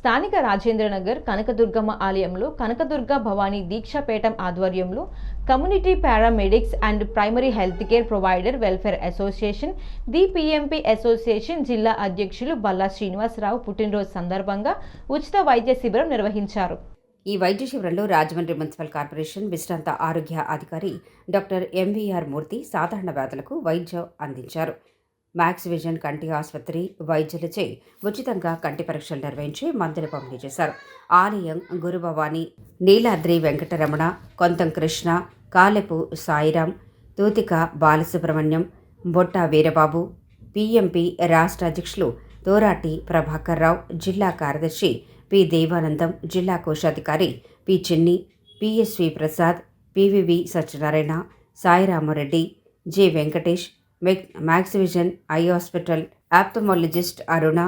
స్థానిక రాజేంద్రనగర్ కనకదుర్గమ్మ ఆలయంలో కనకదుర్గ భవానీ దీక్షాపేటం ఆధ్వర్యంలో community paramedics and primary health care provider welfare association DPMP association జిల్లా అధ్యక్షులు బల్లా శ్రీనివాసరావు పుట్టినరోజు సందర్భంగా ఉచిత వైద్య శిబిరం నిర్వహించారు. ఈ వైద్య శిబిరంలో రాజమండ్రి మున్సిపల్ కార్పొరేషన్ విశ్రాంత ఆరోగ్య అధికారి డాక్టర్ ఎంవీఆర్ మూర్తి సాధారణ వ్యాధులకు వైద్యం అందించారు. మ్యాక్స్ విజన్ కంటి ఆసుపత్రి వైద్యులచే ఉచితంగా కంటి పరీక్షలు నిర్వహించి మందులు పంపిణీ చేశారు. ఆలయం గురుభవాని నీలాద్రి వెంకటరమణ కొంతం కృష్ణ కాలెపు సాయిరాం తూతిక బాలసుబ్రహ్మణ్యం బొట్ట వీరబాబు పిఎంపి రాష్ట్ర అధ్యక్షులు తోరాటి ప్రభాకర్ రావు జిల్లా కార్యదర్శి పి దేవానందం జిల్లా కోశాధికారి P Chinni PSV Prasad PVV Satyanarayana Sairamareddy J Venkatesh మెక్ Maxivision eye hospital ophthalmologist Aruna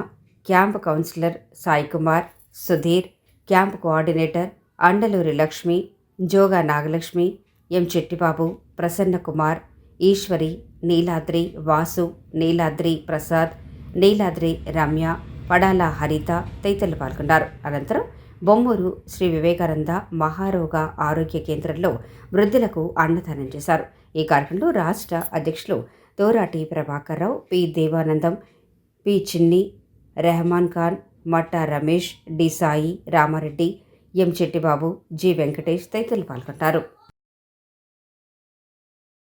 camp counsellor Sai Kumar Sudheer camp coordinator Andaluri Lakshmi Joga Nagalakshmi M Chettibabu Prasanna Kumar Eswari Niladri Vasu Niladri Prasad Niladri Ramya Padala Haritha తదితరులు పాల్గొన్నారు. అనంతరం బొమ్మూరు శ్రీ వివేకానంద మహారోగ ఆరోగ్య కేంద్రంలో వృద్ధులకు అన్నదానం చేశారు. ఈ కార్యక్రమంలో రాష్ట్ర అధ్యక్షులు Torati Prabhakar Rao P. Devanandam P. Chinni Rehman Khan Matta Ramesh D. Sai Ramareddy M. Chettibabu G. Venkatesh తదితరులు పాల్గొన్నారు